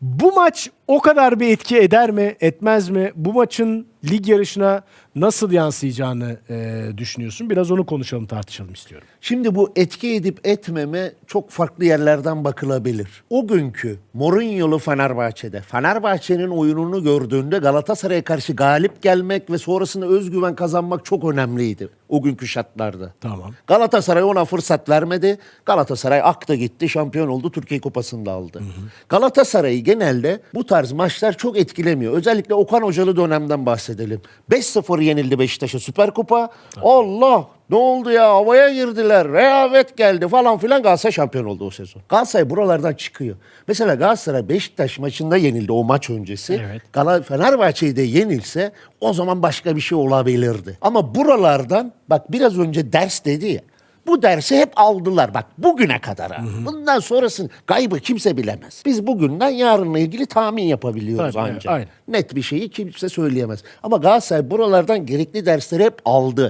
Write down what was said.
Bu maç o kadar bir etki eder mi, etmez mi? Bu maçın lig yarışına nasıl yansıyacağını e, düşünüyorsun? Biraz onu konuşalım, tartışalım istiyorum. Şimdi bu etki edip etmeme çok farklı yerlerden bakılabilir. O günkü Mourinho'lu Fenerbahçe'de Fenerbahçe'nin oyununu gördüğünde Galatasaray'a karşı galip gelmek ve sonrasında özgüven kazanmak çok önemliydi o günkü şartlarda. Tamam. Galatasaray ona fırsat vermedi. Galatasaray aktı gitti, şampiyon oldu, Türkiye Kupası'nı da aldı. Galatasaray'ı genelde bu tarz maçlar çok etkilemiyor. Özellikle Okan Hocalı dönemden bahsedelim. 5-0 yenildi Beşiktaş'a Süper Kupa. Allah ne oldu ya havaya girdiler rehavet geldi falan filan Galatasaray şampiyon oldu o sezon. Galatasaray buralardan çıkıyor. Mesela Galatasaray Beşiktaş maçında yenildi o maç öncesi. Evet. Gala Fenerbahçe'yi de yenilse o zaman başka bir şey olabilirdi. Ama buralardan bak biraz önce ders dedi ya. Bu dersi hep aldılar bak bugüne kadar. ha. Bundan sonrasını kaybı kimse bilemez. Biz bugünden yarınla ilgili tahmin yapabiliyoruz Tabii, evet, ancak. aynen. Net bir şeyi kimse söyleyemez. Ama Galatasaray buralardan gerekli dersleri hep aldı.